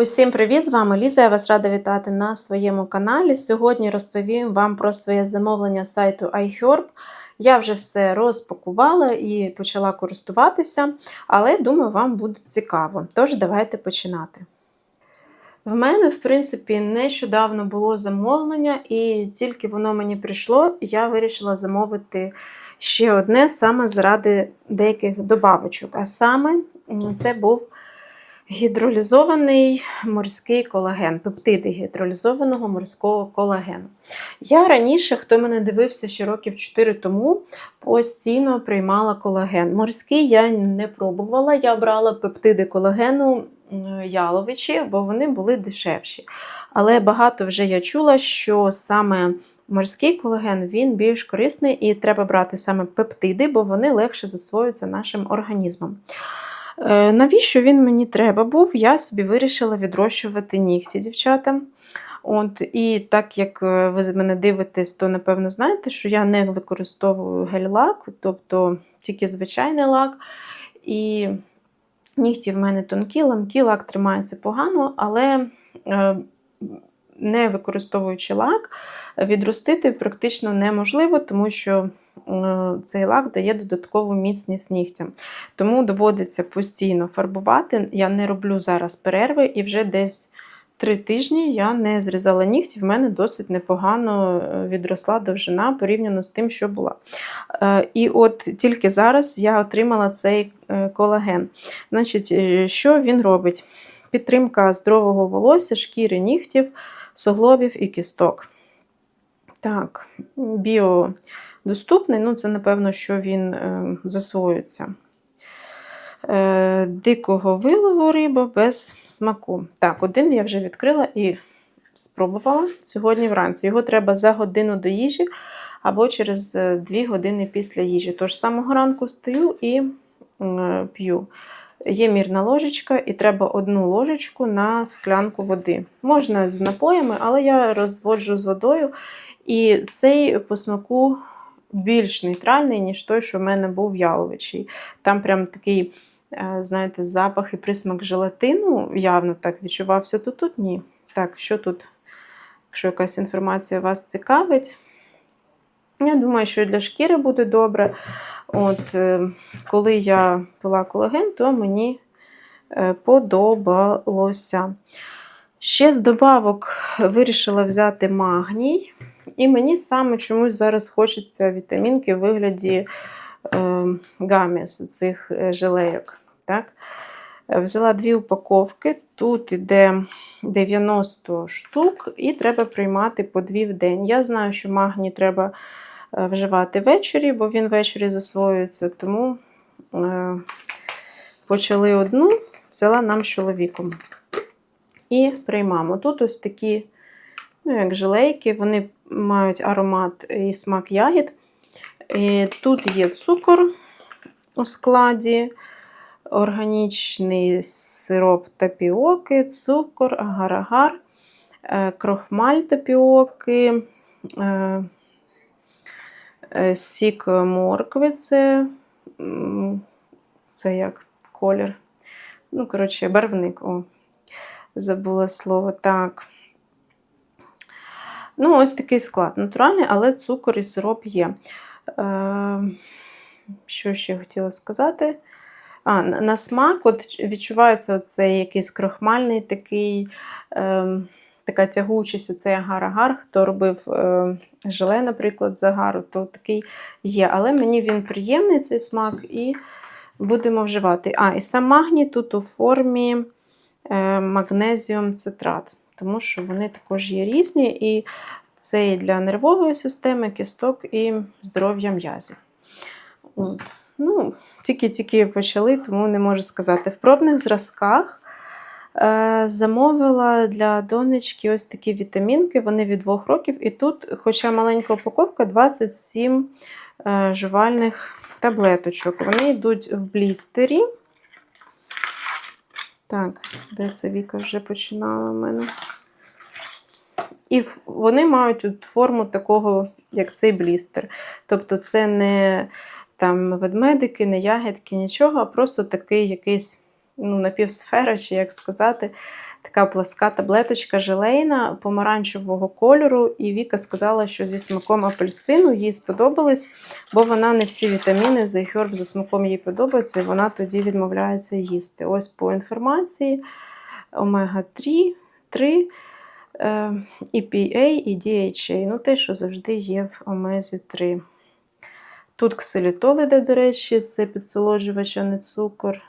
Усім привіт! З вами Ліза. Я вас рада вітати на своєму каналі. Сьогодні розповім вам про своє замовлення з сайту iHerb. Я вже все розпакувала і почала користуватися, але думаю, вам буде цікаво. Тож, давайте починати. В мене, в принципі, нещодавно було замовлення, і тільки воно мені прийшло, я вирішила замовити ще одне саме заради деяких добавочок. А саме це був гідролізований морський колаген, пептиди гідролізованого морського колагену. Я раніше, хто мене дивився ще років 4 тому, постійно приймала колаген. Морський я не пробувала, я брала пептиди колагену яловичі, бо вони були дешевші. Але багато вже я чула, що саме морський колаген він більш корисний і треба брати саме пептиди, бо вони легше засвоюються нашим організмом. Е, Навіщо він мені треба був? Я собі вирішила відрощувати нігті, дівчата. От, І так як е, ви з мене дивитесь, то напевно знаєте, що я не використовую гель-лак, тобто тільки звичайний лак. І нігті в мене тонкі, ламкі, лак тримається погано, але е, не використовуючи лак, відростити практично неможливо, тому що цей лак дає додаткову міцність нігтям. Тому доводиться постійно фарбувати. Я не роблю зараз перерви і вже десь. Три тижні я не зрізала нігті, в мене досить непогано е, відросла довжина порівняно з тим, що була. Е, І от тільки зараз я отримала цей е, колаген. Значить, е, що він робить? Підтримка здорового волосся, шкіри нігтів, суглобів і кісток. Так, біодоступний, ну це, напевно, що він е, засвоюється. Е, Дикого вилову риба без смаку. Так, один я вже відкрила і спробувала сьогодні вранці. Його треба за годину до їжі або через 2 години після їжі. Тож з самого ранку стою і е, п'ю. Є мірна ложечка, і треба одну ложечку на склянку води. Можна з напоями, але я розводжу з водою. І цей по смаку більш нейтральний, ніж той, що в мене був яловичий. Там прям такий, е, знаєте, запах і присмак желатину явно так відчувався, то тут ні. Так, що тут, якщо якась інформація вас цікавить, я думаю, що і для шкіри буде добре. От, е, Коли я пила колаген, то мені е, подобалося. Ще з добавок вирішила взяти магній. І мені саме чомусь зараз хочеться вітамінки в вигляді е, гаміс, цих е, желейок. Так? Е, Взяла дві упаковки. Тут іде 90 штук, і треба приймати по дві в день. Я знаю, що магній треба е, вживати ввечері, бо він ввечері засвоюється, тому е, почали одну, взяла нам з чоловіком. І приймаємо. Тут ось такі, ну, як желейки, вони мають аромат і смак ягід. І тут є цукор у складі, органічний сироп тапіоки, цукор, агар-агар, е, крохмаль тапіоки, е, е, сік моркви це, це як колір. Ну, коротше, барвник. О, забула слово. Так. Ну, ось такий склад. Натуральний, але цукор і сироп є. Е, що ще хотіла сказати? А, на смак от відчувається оцей якийсь крохмальний такий, е, така тягучість, оцей агар-агар. Хто робив е, желе, наприклад, з агару, то такий є. Але мені він приємний, цей смак, і будемо вживати. А, і сам магній тут у формі е, магнезіум цитрат, тому що вони також є різні. І це і для нервової системи, кісток і здоров'я м'язів. От. Ну, Тільки-тільки почали, тому не можу сказати. В пробних зразках е, замовила для донечки ось такі вітамінки, вони від 2 років. І тут, хоча маленька упаковка, 27 е, жувальних таблеточок. Вони йдуть в блістері. Так, де це Віка вже починала в мене? І вони мають от форму такого, як цей блістер. Тобто це не там ведмедики, не ягідки, нічого, а просто такий якийсь ну, напівсфера, чи як сказати, така пласка таблеточка желейна помаранчевого кольору. І Віка сказала, що зі смаком апельсину їй сподобались, бо вона не всі вітаміни з iHerb за смаком їй подобаються, і вона тоді відмовляється їсти. Ось по інформації: омега-3, 3, е, EPA і DHA. Ну, те, що завжди є в омезі 3. Тут ксилітол іде, до речі, це підсолоджувач, а не цукор.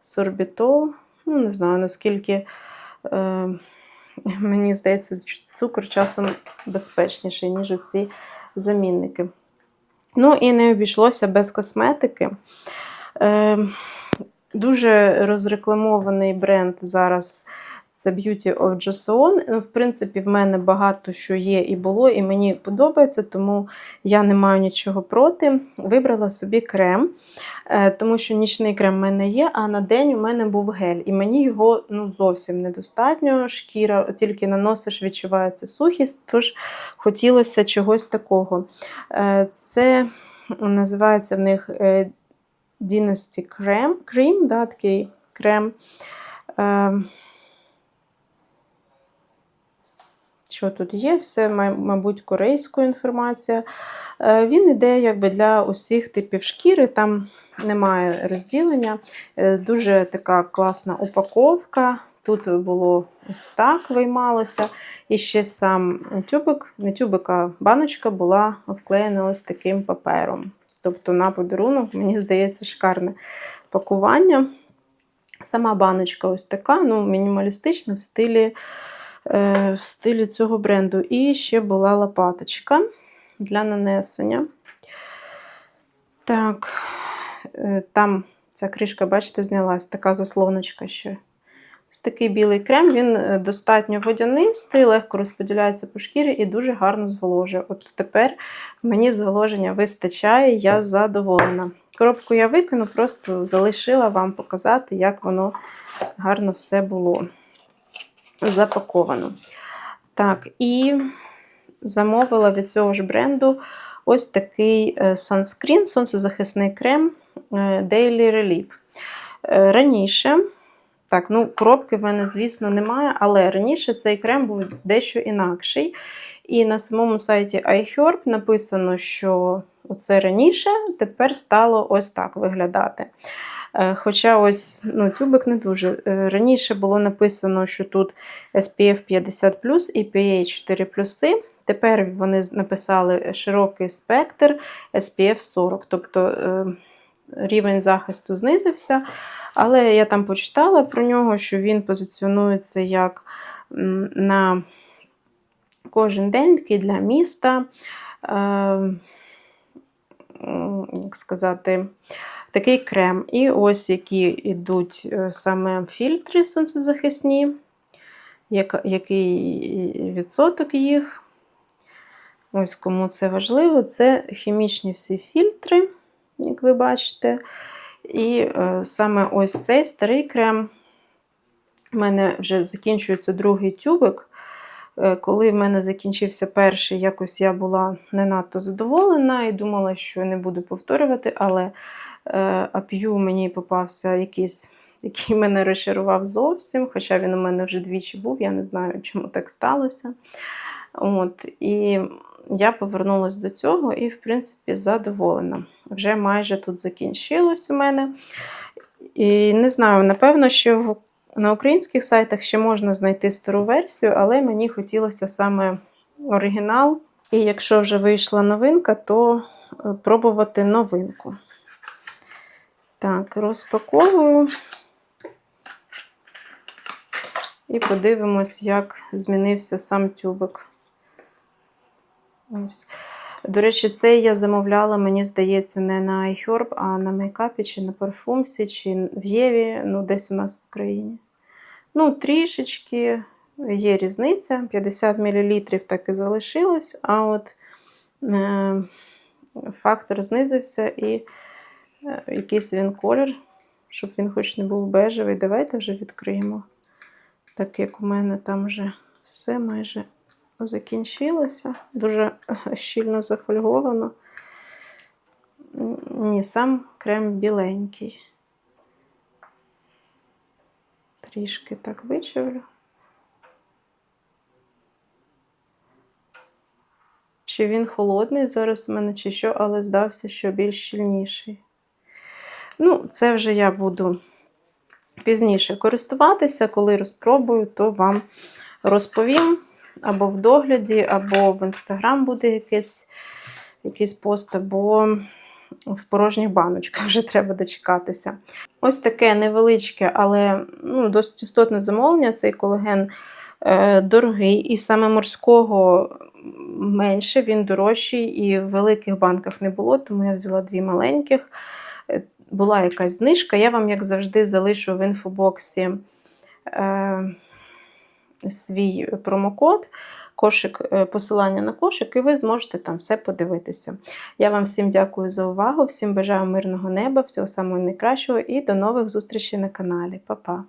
Сорбітол. Ну, не знаю, наскільки е, мені здається, цукор часом безпечніший, ніж ці замінники. Ну, і не обійшлося без косметики. Е, Дуже розрекламований бренд зараз це Beauty of Joseon. Ну, В принципі, в мене багато що є і було, і мені подобається, тому я не маю нічого проти. Вибрала собі крем, е, тому що нічний крем в мене є, а на день у мене був гель. І мені його ну, зовсім недостатньо. Шкіра, тільки наносиш, відчувається сухість, тож хотілося чогось такого. Е, Це називається в них е, Dynasty Cream, Cream да, такий крем. Е, що тут є, все, мабуть, корейська інформація. Е, Він іде якби для усіх типів шкіри, там немає розділення. Е, Дуже така класна упаковка. Тут було ось так виймалося. І ще сам тюбик, не тюбик, а баночка була обклеєна ось таким папером. Тобто на подарунок, мені здається, шикарне пакування. Сама баночка ось така, ну, мінімалістична в стилі в стилі цього бренду. І ще була лопаточка для нанесення. Так, е, там ця кришка, бачите, знялась, така заслоночка ще. Ось такий білий крем, він е, достатньо водянистий, легко розподіляється по шкірі і дуже гарно зволожує. От тепер мені зволоження вистачає, я задоволена. Коробку я викину, просто залишила вам показати, як воно гарно все було запаковано. Так, і замовила від цього ж бренду ось такий санскрін, сонцезахисний крем е, Daily Relief. Е, Раніше. Так, ну, коробки в мене, звісно, немає, але раніше цей крем був дещо інакший. І на самому сайті iHerb написано, що це раніше тепер стало ось так виглядати. Е, Хоча ось ну, тюбик не дуже. Е, Раніше було написано, що тут SPF 50 і PA 4 Тепер вони написали широкий спектр SPF 40, тобто е, рівень захисту знизився. Але я там почитала про нього, що він позиціонується як на кожен день для міста, як сказати, такий крем. І ось які йдуть е, саме фільтри сонцезахисні, який відсоток їх. Ось кому це важливо, це хімічні всі фільтри, як ви бачите. І е, саме ось цей старий крем. У мене вже закінчується другий тюбик. Е, коли в мене закінчився перший, якось я була не надто задоволена і думала, що не буду повторювати, але е, ап'ю мені попався якийсь, який мене розчарував зовсім, хоча він у мене вже двічі був, я не знаю, чому так сталося. От, І я повернулася до цього і, в принципі, задоволена. Вже майже тут закінчилось у мене. І не знаю, напевно, що в, на українських сайтах ще можна знайти стару версію, але мені хотілося саме оригінал. І якщо вже вийшла новинка, то е, пробувати новинку. Так, розпаковую. І подивимось, як змінився сам тюбик. Ось. До речі, це я замовляла, мені здається, не на iHerb, а на мейкапі, чи на парфумсі, чи в Єві, ну, десь у нас в Україні. Ну, трішечки є різниця. 50 мл так і залишилось, а от е, фактор знизився і е, якийсь він колір, щоб він хоч не був бежевий. Давайте вже відкриємо. Так як у мене там вже все майже закінчилося, дуже щільно зафольговано. Ні, сам крем біленький. Трішки так вичавлю. Чи він холодний зараз у мене, чи що, але здався, що більш щільніший. Ну, це вже я буду пізніше користуватися. Коли розпробую, то вам розповім або в догляді, або в інстаграм буде якийсь, якийсь пост, або в порожніх баночках вже треба дочекатися. Ось таке невеличке, але ну, досить істотне замовлення. Цей колаген е, дорогий, і саме морського менше, він дорожчий, і в великих банках не було, тому я взяла дві маленьких. Е, Була якась знижка. Я вам, як завжди, залишу в інфобоксі е, свій промокод. Кошик, е, посилання на кошик, і ви зможете там все подивитися. Я вам всім дякую за увагу, всім бажаю мирного неба, всього самого найкращого і до нових зустрічей на каналі. Па-па!